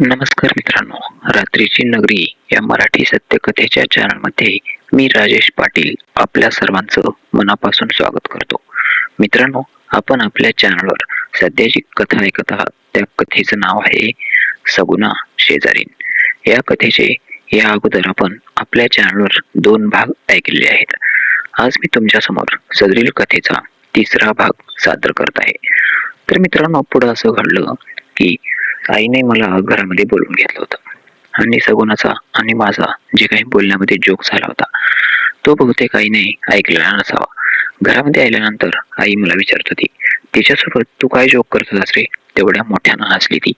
नमस्कार मित्रांनो रात्रीची नगरी या मराठी सत्यकथेच्या चॅनलमध्ये मी राजेश पाटील आपल्या सर्वांचं मनापासून स्वागत करतो. मित्रांनो आपण आपल्या चॅनलवर सध्याची कथा ऐकत आहात त्या कथेचं नाव आहे सगुना शेजारीन. या कथेचे या अगोदर आपण आपल्या चॅनलवर दोन भाग ऐकलेले आहेत. आज मी तुमच्यासमोर सदरील कथेचा तिसरा भाग सादर करत आहे. तर मित्रांनो पुढं असं घडलं की आईने मला घरामध्ये बोलवून घेतलं होतं. आणि सगुणाचा आणि माझा जे काही बोलण्यामध्ये जोक झाला होता तो बहुतेक आईने ऐकलेला नसावा. घरामध्ये आल्यानंतर आई मला विचारत होती तिच्यासोबत तू काय जोक करत होतास रे? तेवढ्या मोठ्यानं हसली ती.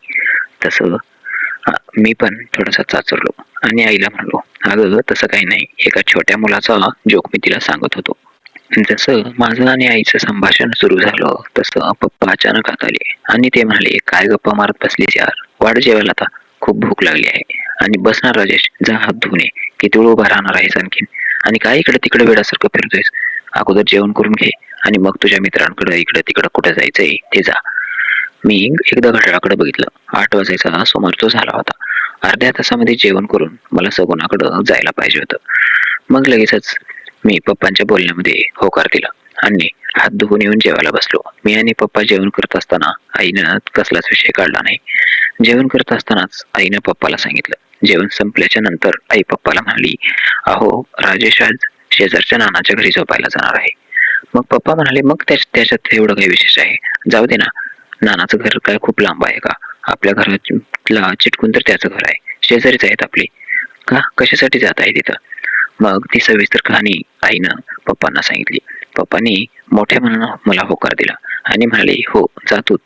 तसं मी पण थोडासा चाचरलो आणि आईला म्हणलो अगं तसं काही नाही. एका छोट्या मुलाचा जोक मी तिला सांगत होतो. जसं माझं आणि आईचं संभाषण सुरू झालं तसं पप्पा अचानक आत आले आणि ते म्हणाले काय गप्पा मारत बसलीस यार? वाढ जेवायला आता खूप भूक लागली आहे. आणि बसणार राजेश जा हात धुणे किती वेळ उभा राहणार आहेस आणखीन? आणि काय इकडे तिकडे वेळासारखं फिरतोयस? अगोदर जेवण करून घे आणि मग तुझ्या मित्रांकडे इकडे तिकडे कुठे जायचंय ते जा. मी एकदा घड्याळाकडे बघितलं. आठ वाजायचा समोर तो झाला होता. अर्ध्या तासामध्ये जेवण करून मला सगुणाकडं जायला पाहिजे होतं. मग लगेचच मी पप्पांच्या बोलण्यामध्ये होकार दिला. आणि हात धुवून येऊन जेवायला बसलो. मी आणि पप्पा जेवण करत असताना आईनं कसलाच विषय काढला नाही. जेवण करत असतानाच आईनं पप्पाला सांगितलं. जेवण संपल्याच्या नंतर आई पप्पाला म्हणाली अहो राजेश आज शेजारच्या नानाच्या घरी झोपायला जाणार आहे. मग पप्पा म्हणाले मग त्याच्यात एवढं काही विशेष आहे? जाऊ दे ना. नानाचं घर काय खूप लांब आहे का? आपल्या घराला चिटकून तर त्याचं घर आहे. शेजारीच आहेत आपली. का? कशासाठी जात आहे तिथं? मग ती सविस्तर कहाणी आईनं पप्पांना सांगितली. पप्पांनी मोठ्या मनानं मला होकार दिला आणि म्हणाले हो जातो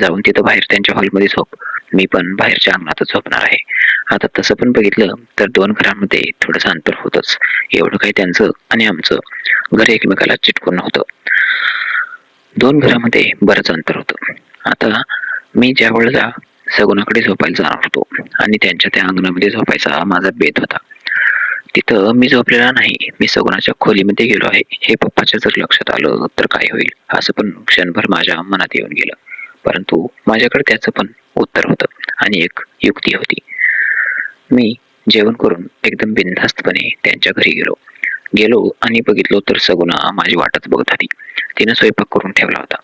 जाऊन तिथं बाहेर त्यांच्या हॉलमध्ये झोप. मी पण बाहेरच्या अंगणातच झोपणार आहे. आता तसं पण बघितलं तर दोन घरांमध्ये थोडंसं अंतर होतच. एवढं काही त्यांचं आणि आमचं घर एकमेकाला चिटकून नव्हतं. दोन घरामध्ये बरंच अंतर होतं. आता मी ज्या वेळेला सगुणाकडे झोपायला जाणार होतो आणि त्यांच्या त्या अंगणामध्ये झोपायचा माझा बेत होता तिथं मी झोपलेला नाही. मी सगुणाच्या खोलीमध्ये गेलो आहे. हे पप्पाच्या जर लक्षात आलं तर काय होईल? असं पण क्षणभर माझ्या मनात येऊन गेलं. परंतु माझ्याकडे त्याचं पण उत्तर होतं आणि एक युक्ती होती. मी जेवण करून एकदम बिनधास्तपणे त्यांच्या घरी गेलो. गेलो आणि बघितलो तर सगुणा माझी वाटच बघत होती. तिनं स्वयंपाक करून ठेवला होता.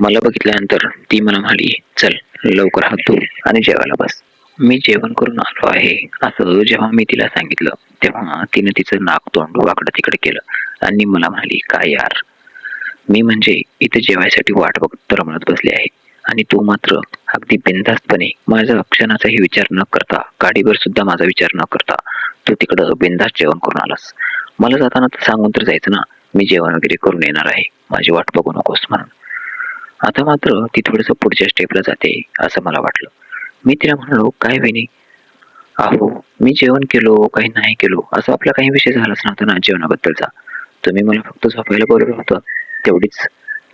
मला बघितल्यानंतर ती मला म्हणाली चल लवकर हात धु आणि जेवायला बस. मी जेवण करून आलो आहे. असं जेव्हा मी तिला सांगितलं तेव्हा तिनं तिचं नाक तोंड वाकडं तिकडे केलं आणि मला म्हणाली काय यार? मी म्हणजे इथे जेवायसाठी वाट बघत तरमणत बसले आहे आणि तू मात्र अगदी बिनधास्तपणे माझ्या क्षणाचाही विचार न करता गाडीवर सुद्धा माझा विचार न करता तू तिकडं बिनधास्त जेवण करून आलास. मला जाताना तर सांगून तर जायचं ना मी जेवण वगैरे करून येणार आहे. माझी वाट बघू नकोस म्हणून. आता मात्र ती थोडंसं पुढच्या स्टेपला जाते असं मला वाटलं. मी तिला म्हणालो काय वहिनी अहो मी जेवण केलो काही नाही केलो. असं आपला काही विषय झालाच नव्हता ना जेवणाबद्दलचा. तुम्ही मला फक्त झोपायला बोलवलं होतं. तेवढीच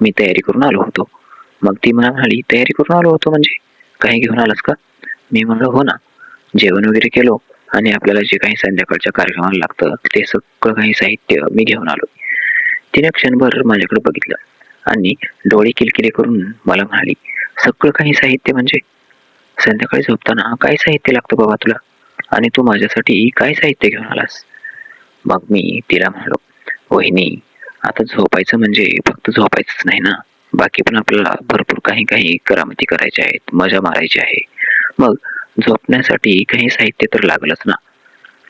मी तयारी करून आलो होतो. मग ती मला म्हणाली तयारी करून आलो होतो म्हणजे? काही घेऊन आलास का? मी म्हणलो हो ना. जेवण वगैरे केलो आणि आपल्याला जे काही संध्याकाळच्या कार्यक्रमाला लागतं ते सगळं काही साहित्य मी घेऊन आलो. तिने क्षणभर माझ्याकडे बघितलं आणि डोळे किलकिले करून मला म्हणाली सगळं काही साहित्य म्हणजे? संध्याकाळी झोपताना काय साहित्य लागतं बाबा तुला? आणि तू माझ्यासाठी काय साहित्य घेऊन आलास? मग मी तिला म्हणालो वहिनी आता झोपायचं म्हणजे फक्त झोपायचंच नाही ना? बाकी पण आपल्याला भरपूर काही काही करामती करायच्या आहेत मजा मारायची आहे. मग झोपण्यासाठी काही साहित्य तर लागलंच ना?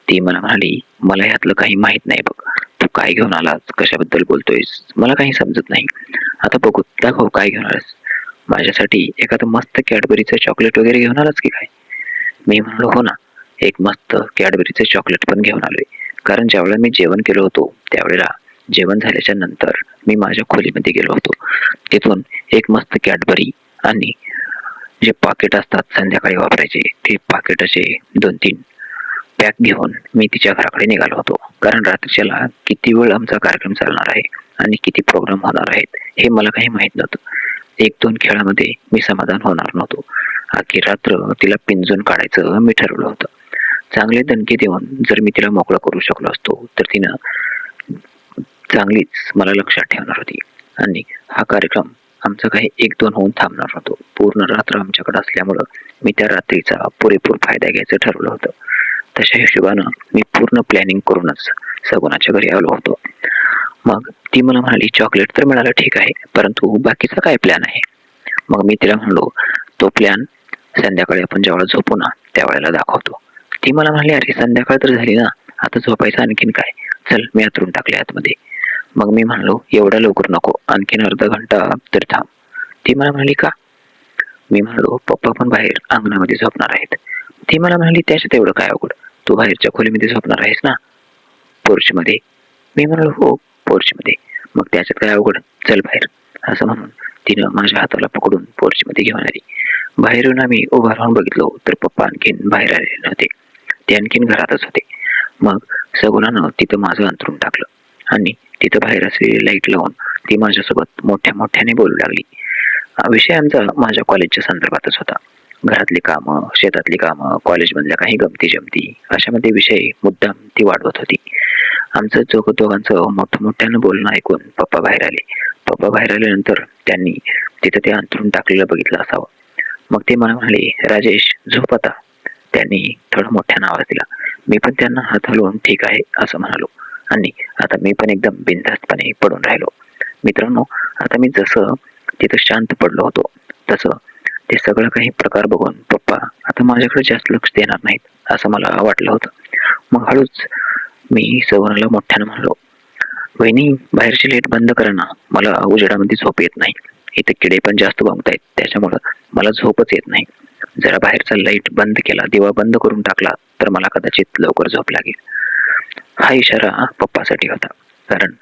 ती मला म्हणाली मला ह्यातलं काही माहीत नाही बघ. तू काय घेऊन आलास? कशाबद्दल बोलतोयस? मला काही समजत नाही. आता बघू दाखव काय घेऊन आलास. माझ्यासाठी एखादं मस्त कॅडबरीचं चॉकलेट वगैरे घेऊन आलाच की काय? मी म्हणलो हो ना एक मस्त कॅडबरीचं चॉकलेट पण घेऊन आलोय. कारण ज्यावेळेला मी जेवण केलं होतो त्यावेळेला जेवण झाल्याच्यानंतर मी माझ्या खोलीमध्ये गेलो होतो. तिथून एक मस्त कॅडबरी आणि जे पाकिट असतात संध्याकाळी वापरायचे ते पाकिटाचे दोन तीन पॅक घेऊन मी तिच्या घराकडे निघालो होतो. कारण रात्रीच्याला किती वेळ आमचा कार्यक्रम चालणार आहे आणि किती प्रोग्राम होणार आहेत हे मला काही माहीत नव्हतं. एक दोन खेळामध्ये मी समाधान होणार नव्हतो. अख्खी रात्र तिला पिंजून काढायचं मी ठरवलं होतं. चांगले दणके देऊन जर मी तिला मोकळा करू शकलो असतो तर तिनं चांगलीच मला लक्षात ठेवणार होती. आणि हा कार्यक्रम आमचा काही एक दोन होऊन थांबणार नव्हतो पूर्ण रात्र आमच्याकडे असल्यामुळं मी त्या रात्रीचा पुरेपूर फायदा घ्यायचं ठरवलं होतं. तशा हिशोबानं मी पूर्ण प्लॅनिंग करूनच सगुणाच्या घरी आलो होतो. मग ती मला म्हणाली चॉकलेट तर मिळालं ठीक आहे परंतु बाकीचा काय प्लॅन आहे? मग मी तिला म्हणलो तो प्लॅन संध्याकाळी आपण ज्यावेळेला झोपू ना त्यावेळेला दाखवतो. ती मला म्हणाली अरे संध्याकाळ तर झाली ना आता झोपायचं आणखीन काय? चल मी आतरून टाकले आतमध्ये. मग मी म्हणलो एवढा लवकर नको आणखीन अर्धा घंटा तर थांब. ती मला म्हणाली का? मी म्हणालो पप्पा पण बाहेर अंगणामध्ये झोपणार आहेत. ती मला म्हणाली त्याच्यात एवढं काय अवघड? तू बाहेरच्या खोलीमध्ये झोपणार आहेस ना पोर्चमध्ये मी म्हणालो हो. पोर्चमध्ये. मग त्याच्यात काय अवघड चल बाहेर. असं म्हणून तिनं माझ्या हाताला पकडून पोर्चमध्ये घेऊन आली. बाहेरून आम्ही उभा राहून बघितलो तर पप्पा आणखीन बाहेर आलेले नव्हते. ते आणखीन घरातच होते. मग सगुणानं तिथं माझं अंतरून टाकलं आणि तिथं बाहेर असलेली लाइट लावून ती माझ्यासोबत मोठ्या मोठ्याने बोलू लागली. हा विषय आमचा माझ्या कॉलेजच्या संदर्भातच होता. घरातली कामं शेतातली कामं कॉलेजमधल्या काही गमती जमती अशामध्ये विषय मुद्दाम ती वाढवत होती. आमचं चौक दोघांचं मोठं मोठ्यानं बोलणं ऐकून पप्पा बाहेर आले. पप्पा बाहेर आल्यानंतर त्यांनी तिथं ते अंतरून टाकलेलं बघितलं असावं. मग ते मला म्हणाले राजेश झोप आता. त्यांनी थोडा मोठ्या आवाज दिला. मी पण त्यांना हात हलवून ठीक आहे असं म्हणालो. आणि आता मी पण एकदम बिनधास्तपणे पडून राहिलो. मित्रांनो आता मी जसं तिथं शांत पडलो होतो तसं ते सगळं काही प्रकार बघून पप्पा आता माझ्याकडे जास्त लक्ष देणार नाहीत असं मला वाटलं होतं. मग हळूच मी सवनाला मोठ्यानं म्हणलो वहिनी बाहेरची लाइट बंद करा ना मला उजेडामध्ये झोप येत नाही. इथे किडे पण जास्त आहेत त्याच्यामुळं मला झोपच येत नाही. जरा बाहेरचा लाइट बंद केला दिवा बंद करून टाकला तर मला कदाचित लवकर झोप लागेल. हा इशारा पप्पासाठी होता कारण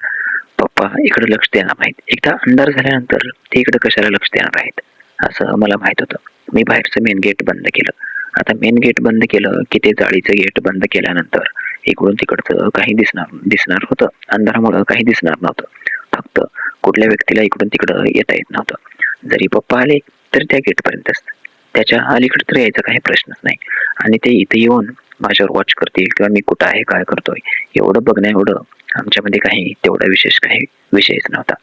पप्पा इकडे लक्ष देणार नाहीत. एकदा अंधार झाल्यानंतर ते इकडे कशाला लक्ष देणार आहेत असं मला माहीत होतं. मी बाहेरचं मेन गेट बंद केलं. आता मेन गेट बंद केलं की ते जाळीचं गेट बंद केल्यानंतर इकडून तिकडचं काही दिसणार दिसणार होतं. अंधारामुळं काही दिसणार नव्हतं. फक्त कुठल्या व्यक्तीला इकडून तिकडं येता येत नव्हतं. जरी पप्पा आले तर त्या गेटपर्यंतच त्याच्या अलीकडे तर यायचा काही प्रश्नच नाही. आणि ते इथे येऊन माझ्यावर वॉच करतील किंवा मी कुठं आहे काय करतोय एवढं बघण्या एवढं आमच्यामध्ये काही तेवढा विशेष काही विषयच नव्हता.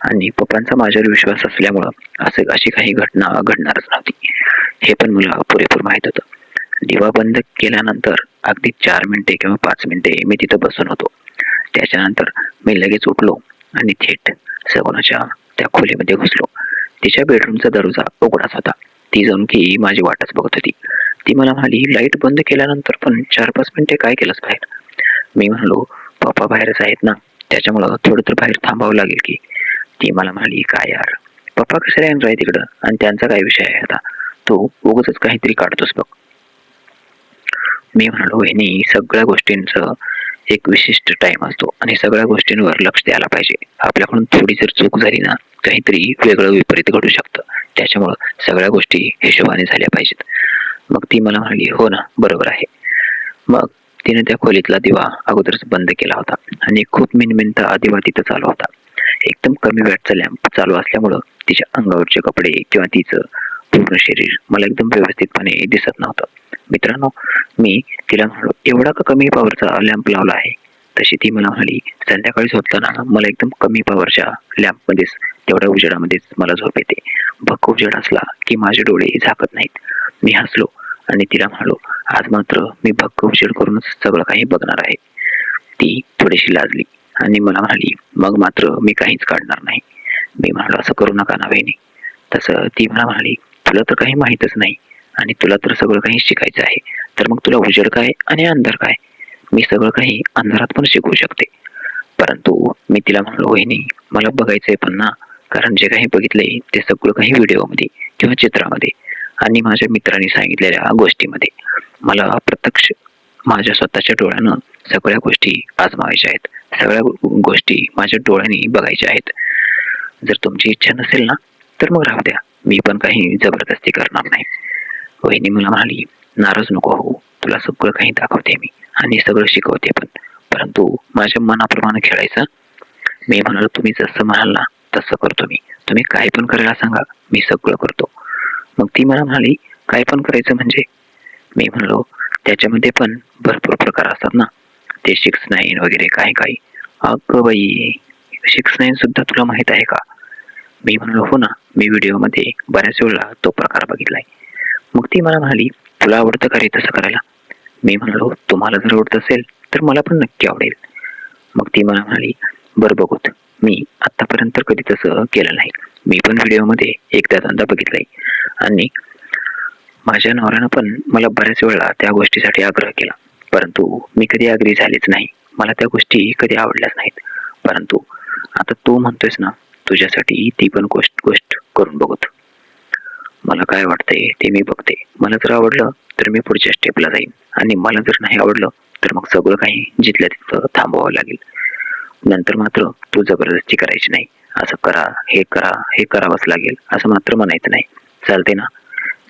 आणि पप्पांचा माझ्यावर विश्वास असल्यामुळं असं अशी काही घटना घडणारच नव्हती. हे पण मला पुरेपूर माहीत होतं. दिवा बंद केल्यानंतर अगदी चार मिनिटे किंवा पाच मिनिटे मी तिथं बसून होतो. त्याच्यानंतर मी लगेच उठलो आणि थेट सगुणाच्या त्या खोलीमध्ये घुसलो. तिच्या बेडरूमचा दरवाजा उघडाच होता. ती जाऊन की माझी वाटच बघत होती. ती मला म्हणाली लाइट बंद केल्यानंतर पण चार पाच मिनिटे काय केलंच बाहेर? मी म्हणालो पप्पा बाहेरच आहेत ना. त्याच्यामुळं थोडं तर बाहेर थांबावं लागेल की. ती मला म्हणाली काय यार? पप्पा कसे आहे तिकडं? आणि त्यांचा काय विषय आहे आता? तो उगच काहीतरी काढतोस बघ. मी म्हणालो वहिनी सगळ्या गोष्टींचं एक विशिष्ट टाइम असतो आणि सगळ्या गोष्टींवर लक्ष द्यायला पाहिजे. आपल्याकडून थोडी जर चूक झाली ना काहीतरी वेगळं विपरीत घडू शकतं. त्याच्यामुळं सगळ्या गोष्टी हिशोबाने झाल्या पाहिजेत. मग ती मला म्हणाली हो ना बरोबर आहे. मग तिने त्या खोलीतला दिवा अगोदरच बंद केला होता आणि खूप मिनमिनता दिवा तिथं चालू होता. एकदम कमी वॅटचा लॅम्प चालू असल्यामुळं तिच्या अंगावरचे कपडे किंवा तिचं पूर्ण शरीर मला एकदम व्यवस्थितपणे दिसत नव्हतं. मित्रांनो मी तिला म्हणालो एवढा का कमी पॉवरचा लॅम्प लावला आहे? तशी ती मला म्हणाली संध्याकाळी झोपताना मला एकदम कमी पॉवरच्या लॅम्पमध्येच तेवढ्या उजेडामध्येच मला झोप येते. भक्क उजेड असला की माझे डोळे झाकत नाहीत. मी हसलो आणि तिला म्हणालो आज मात्र मी भक्क उजेड करूनच सगळं काही बघणार आहे. ती थोडीशी लाजली. आणि मला म्हणाली मग मात्र मी काहीच काढणार नाही. मी म्हणालो असं करू नका ना तसं ती मला म्हणाली तुला तर काही माहीतच नाही आणि तुला तर सगळं काही शिकायचं आहे. तर मग तुला उजेड काय आणि अंधार काय? मी सगळं काही अंधारात पण शिकवू शकते. परंतु मी तिला म्हणलो वहिनी मला बघायचंय पण ना कारण जे काही बघितलंय ते सगळं काही व्हिडिओमध्ये किंवा चित्रामध्ये आणि माझ्या मित्रांनी सांगितलेल्या गोष्टीमध्ये. मला प्रत्यक्ष माझ्या स्वतःच्या डोळ्यानं सगळ्या गोष्टी आजमावायच्या आहेत. सगळ्या गोष्टी माझ्या डोळ्यांनी बघायच्या आहेत. जर तुमची इच्छा नसेल ना तर मग राहू द्या. मी पण काही जबरदस्ती करणार नाही. वहिनी मला म्हणाली नाराज नको हो तुला सगळं काही दाखवते मी आणि सगळं शिकवते पण. परंतु माझ्या मनाप्रमाणे खेळायचं. मी म्हणालो तुम्ही जसं म्हणाल ना तसं करतो मी. तुम्ही काय पण करायला सांगा. मी सगळं करतो. मग ती मला म्हणाली काय पण करायचं म्हणजे? मी म्हणलो त्याच्यामध्ये पण भरपूर प्रकार असतात ना. ते सिक्स नाईन वगैरे काही काही. अगं बाई सिक्स नाईन सुद्धा तुला माहीत आहे का? मी म्हणलो हो ना मी व्हिडिओमध्ये बऱ्याच वेळेला तो प्रकार बघितलाय. मग ती मला म्हणाली तुला आवडतं का रे तसं करायला? मी म्हणालो तुम्हाला जर आवडत असेल तर मला पण नक्की आवडेल. मग ती मला म्हणाली बरं बघूत मी आतापर्यंत कधी तसं केलं नाही. मी पण व्हिडिओमध्ये एकदा दोनदा बघितलंय. आणि माझ्या नवऱ्यानं पण मला बऱ्याच वेळा त्या गोष्टीसाठी आग्रह केला. परंतु मी कधी अग्री झालीच नाही. मला त्या गोष्टी कधी आवडल्याच नाहीत. परंतु आता तू म्हणतोयस ना तुझ्यासाठी ती पण गोष्ट गोष्ट करून बघत. मला काय वाटतंय ते मी बघते. मला जर आवडलं तर मी पुढच्या स्टेपला जाईन. आणि मला जर नाही आवडलं तर मग सगळं काही जिथल्या तिथं थांबवावं लागेल. नंतर मात्र तू जबरदस्ती करायची नाही. असं करा हे करा हे करावंच लागेल. असं मात्र म्हणायचं नाही. चालते ना?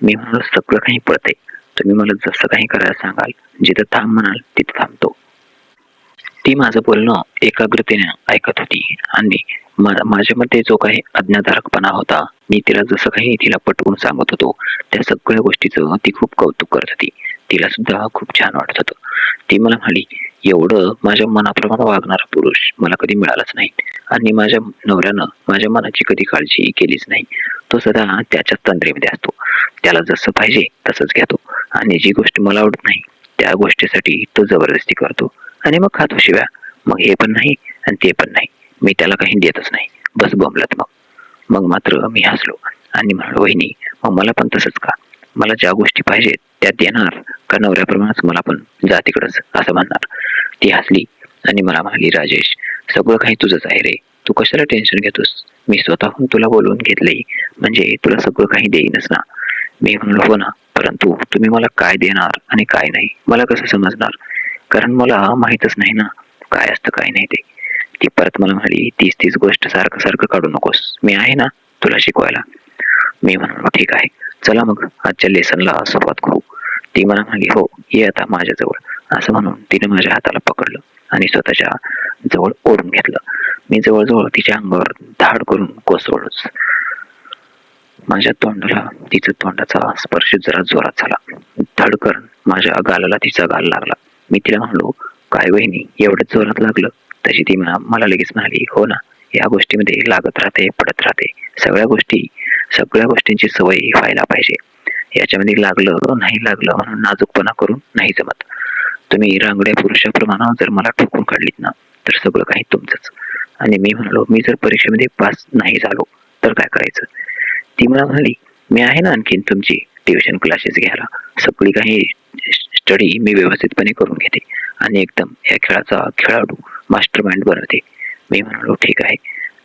मी म्हणून सगळं काही पळते तुम्ही मला जसं काही करायला सांगाल जिथं थांब म्हणाल तिथं थांबतो. ती माझं बोलणं एकाग्रतेने ऐकत होती आणि माझ्या माझ्यामध्ये जो काही अज्ञाधारकपणा होता मी तिला जसं काही तिला पटवून सांगत होतो त्या सगळ्या गोष्टीचं ती खूप कौतुक करत होती. तिला सुद्धा खूप छान वाटत होतं. ती मला म्हणाली एवढं माझ्या मनाप्रमाणे वागणारा पुरुष मला कधी मिळालाच नाही. आणि माझ्या नवऱ्यानं माझ्या मनाची कधी काळजी केलीच नाही. तो सदा त्याच्याच तंद्रेमध्ये असतो. त्याला जसं पाहिजे तसंच घेतो. आणि जी गोष्ट मला आवडत नाही त्या गोष्टीसाठी तो जबरदस्ती करतो. आणि मग खातो शिव्या. मग हे पण नाही आणि ते पण नाही. मी त्याला काही देतच नाही. बस बमलत मग. मग मात्र मी हसलो. आणि म्हणालो वहिनी मग मला पण तसंच का? मला ज्या गोष्टी पाहिजेत त्या देणार का नवऱ्याप्रमाणेच मला पण जातीकडंच असं म्हणणार. ती हसली आणि मला म्हणाली राजेश सगळं काही तुझंच आहे रे. तू कशाला टेन्शन घेतोस? मी स्वतःहून तुला बोलवून घेतले म्हणजे तुला सगळं काही देईनच ना. मी म्हणलो हो ना. परंतु तुम्ही मला काय देणार आणि काय नाही? मला कसं समजणार? कारण मला माहीतच नाही ना. काय असतं काय नाही ते. ती परत मला म्हणाली तीच तीच गोष्ट सारखं सारखं काढू नकोस. मी आहे ना तुला शिकवायला. मी म्हणालो ठीक आहे. चला मग आजच्या लेसनला सुरुवात करू. ती मला म्हणाली हो ये आता माझ्याजवळ. असं म्हणून तिने माझ्या हाताला पकडलं आणि स्वतःच्या जवळ ओढून घेतलं. मी जवळजवळ तिच्या अंगावर धाड करून कोसळलोच. माझ्या तोंडाला तिच्या तोंडाचा स्पर्श जरा जोरात झाला. धडकन माझ्या गालाला तिचा गाल लागला. मी तिला म्हणलो काय वहिनी एवढंच जोरात लागलं? तशी ती म्हणा मला लगेच म्हणाली हो ना या गोष्टीमध्ये लागत राहते पडत राहते. सगळ्या गोष्टी सगळ्या गोष्टींची सवय व्हायला पाहिजे. याच्यामध्ये लागलं नाही लागलं म्हणून नाजूकपणा करून नाही जमत. तुम्ही रांगड्या पुरुषाप्रमाणे जर मला ठोकून काढलीत ना तर सगळं काही तुमचंच. आणि मी म्हणालो मी जर परीक्षेमध्ये पास नाही झालो तर काय करायचं? ती मला म्हणाली मी आहे ना आणखीन तुमची ट्युशन क्लासेस घ्यायला. सगळी काही स्टडी मी व्यवस्थितपणे करून घेते आणि एकदम या खेळाचा खेळाडू मास्टर माइंड बनवते. मी म्हणालो ठीक आहे.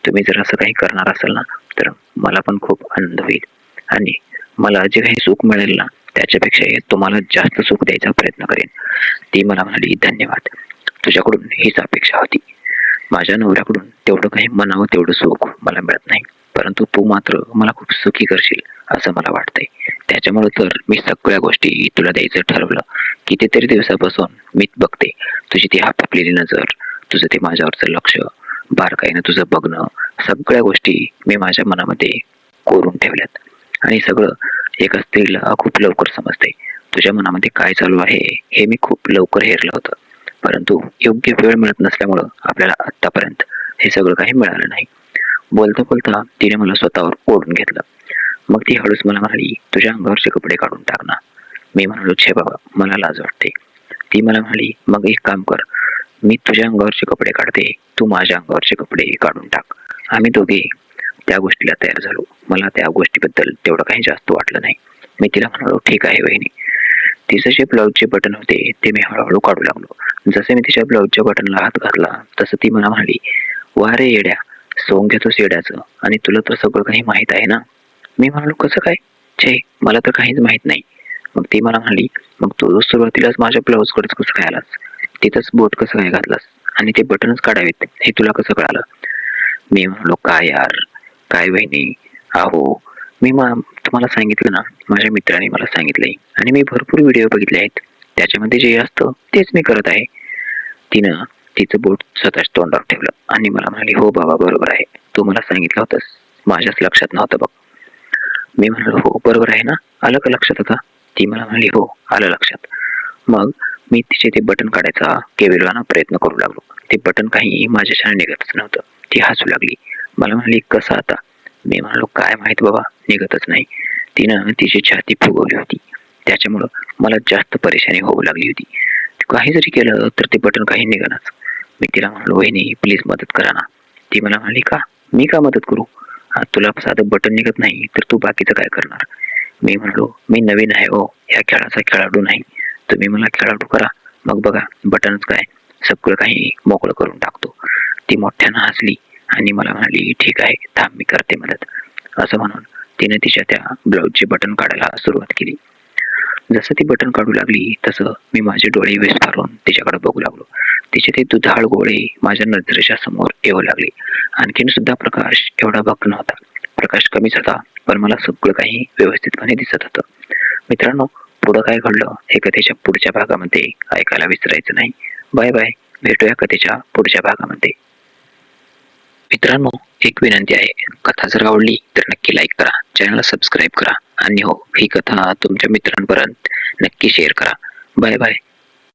तुम्ही जर असं काही करणार असाल ना तर मला पण खूप आनंद होईल. आणि मला जे काही सुख मिळेल ना त्याच्यापेक्षा तुम्हाला जास्त सुख द्यायचा प्रयत्न करेन. ती मला म्हणाली धन्यवाद. तुझ्याकडून हीच अपेक्षा होती. माझ्या नवऱ्याकडून तेवढं काही म्हणावं तेवढं सुख मला मिळत नाही. परंतु तू मात्र मला खूप सुखी करशील असं मला वाटतंय. त्याच्यामुळे तर मी सगळ्या गोष्टी तुला द्यायचं ठरवलं. कितीतरी दिवसापासून मी बघते. तुझी ती हापापलेली नजर तुझं ते माझ्यावरचं लक्ष बारकाईनं तुझं बघणं सगळ्या गोष्टी मी माझ्या मनामध्ये कोरून ठेवल्यात. आणि सगळं एका स्त्रीला खूप लवकर समजते तुझ्या मनामध्ये काय चालू आहे हे मी खूप लवकर हेरलं होतं. परंतु योग्य वेळ मिळत नसल्यामुळं आपल्याला आतापर्यंत हे सगळं काही मिळालं नाही. बोलता बोलता तिने मला स्वतःवर ओढून घेतलं. मग ती हळूच मला म्हणाली तुझ्या अंगावरचे कपडे काढून टाक ना. मी म्हणालो छे बाबा मला लाज वाटते. ती मला म्हणाली मग एक काम कर मी तुझ्या अंगावरचे कपडे काढते तू माझ्या अंगावरचे कपडे काढून टाक. आम्ही दोघे त्या गोष्टीला तयार झालो. मला त्या गोष्टीबद्दल तेवढं काही जास्त वाटलं नाही. मी तिला म्हणालो ठीक आहे वहिनी. तिचं जे ब्लाऊजचे बटन होते ते मी हळूहळू काढू लागलो. जसे मी तिच्या ब्लाऊजच्या बटनला हात घातला तसं ती मला म्हणाली वा रे येड्या सोंग घेतोस येड्याचं. आणि तुला तर सगळं काही माहीत आहे ना? मी म्हणालो कसं काय? छे मला तर काहीच माहीत नाही. मग ती मला म्हणाली मग तू सुरुवातीलाच माझ्या ब्लाऊजकडेच कसं काय आलास? तिथंच बोट कसं काय घातलास? आणि ते बटनच काढावेत हे तुला कसं कळालं? मी म्हणालो काय यार? काय वहिनी आहो मी मा तुम्हाला सांगितलं ना माझ्या मित्राने मला सांगितलंय. आणि मी भरपूर व्हिडिओ बघितले आहेत. त्याच्यामध्ये जे असतं तेच मी करत आहे. तिनं तिचं बोट स्वतःच तोंडावर ठेवलं. आणि मला म्हणाली हो बाबा बरोबर आहे. तू मला सांगितलं होतंस. माझ्याच लक्षात नव्हतं बघ. मी म्हणालो हो बरोबर आहे ना? आलं का लक्षात आता? ती मला म्हणाली हो आलं लक्षात. मग मी तिचे ते बटन काढायचा केविलवाना प्रयत्न करू लागलो. ते बटन काही माझ्या निघतच नव्हतं. ती हसू लागली. मला म्हणाली कसं आता? मी म्हणालो काय माहीत बाबा निघतच नाही. तिनं तिची छाती फुगवली होती. त्याच्यामुळं मला जास्त परेशानी होऊ लागली होती. काही जरी केलं तर ते बटन काही निघालच. मी तिला म्हणालो वहिनी प्लीज मदत करा ना. ती मला म्हणाली का? मी का मदत करू? तुला साधं बटन निघत नाही तर तू बाकीचं काय करणार? मी म्हणलो मी नवीन आहे हो ह्या खेळाचा खेळाडू नाही. तुम्ही मला खेळाडू करा. मग बघा बटनच काय? सगळं काही मोकळं करून टाकतो. ती मोठ्यानं हसली. आणि मला म्हणाली ठीक आहे थांब मी करते मदत. असं म्हणून तिने तिच्या त्या ब्लाऊजचे बटन काढायला सुरुवात केली. जसं ती बटन काढू लागली तसं मी माझे डोळे विस्फारून तिच्याकडे बघू लागलो. तिचे ते दुधाळ गोळे माझ्या नजरेच्या समोर येऊ लागले. आणखीन सुद्धा प्रकाश एवढा भक्क नव्हता. प्रकाश कमीच होता पण मला सगळं काही व्यवस्थितपणे दिसत होतं. मित्रांनो पुढं काय घडलं हे कथेच्या पुढच्या भागामध्ये ऐकायला विसरायचं नाही. Bye bye. भेटूया कथेच्या पुढच्या भागामध्ये. मित्रांनो एक विनंती आहे. कथा जर आवडली तर नक्की लाईक करा. चॅनलला सबस्क्राईब करा. आणि हो ही कथा तुमच्या मित्रांपर्यंत नक्की शेअर करा. Bye bye